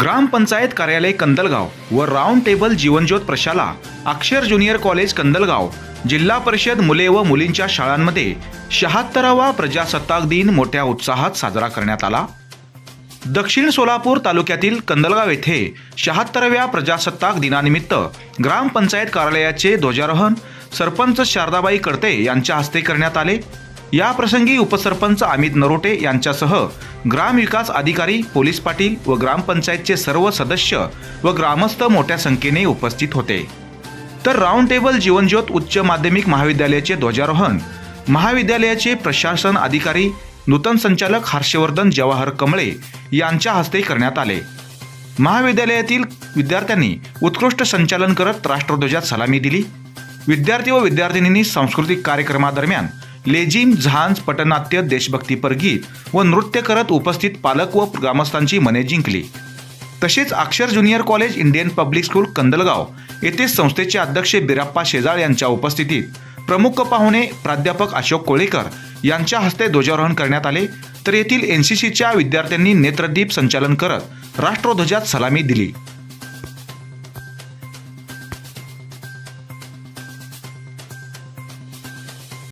ग्रामपंचायत कार्यालय कंदलगाव व round table जीवनज्योत प्रशाला अक्षर ज्युनियर कॉलेज कंदलगाव जिल्हा परिषद मुले व मुलींच्या शाळांमध्ये शहात्तरावा प्रजासत्ताक दिन मोठ्या उत्साहात साजरा करण्यात आला. दक्षिण सोलापूर तालुक्यातील कंदलगाव येथे शहात्तराव्या प्रजासत्ताक दिनानिमित्त ग्रामपंचायत कार्यालयाचे ध्वजारोहण सरपंच शारदाबाई कडते यांच्या हस्ते करण्यात आले. या प्रसंगी उपसरपंच अमित नरोटे यांच्यासह ग्रामविकास अधिकारी पोलीस पाटील व ग्रामपंचायतचे सर्व सदस्य व ग्रामस्थ मोठ्या संख्येने उपस्थित होते. तर राऊंड टेबल जीवनज्योत उच्च माध्यमिक महाविद्यालयाचे ध्वजारोहण महाविद्यालयाचे प्रशासन अधिकारी नूतन संचालक हर्षवर्धन जवाहर कमळे यांच्या हस्ते करण्यात आले. महाविद्यालयातील विद्यार्थ्यांनी उत्कृष्ट संचालन करत राष्ट्रध्वजात सलामी दिली. विद्यार्थी व विद्यार्थिनींनी सांस्कृतिक कार्यक्रमादरम्यान लेझिम झांज पटनाट्य देशभक्तीपर गीत व नृत्य करत उपस्थित पालक व ग्रामस्थांची मने जिंकली. तसेच Akshar junior college Indian public school Kandalgaon येथे संस्थेचे अध्यक्ष बिराप्पा शेजाळ यांच्या उपस्थितीत प्रमुख पाहुणे प्राध्यापक अशोक कोळेकर यांच्या हस्ते ध्वजारोहण करण्यात आले. तर येथील एन सी सीच्या विद्यार्थ्यांनी नेत्रदीप संचालन करत राष्ट्रध्वजात सलामी दिली.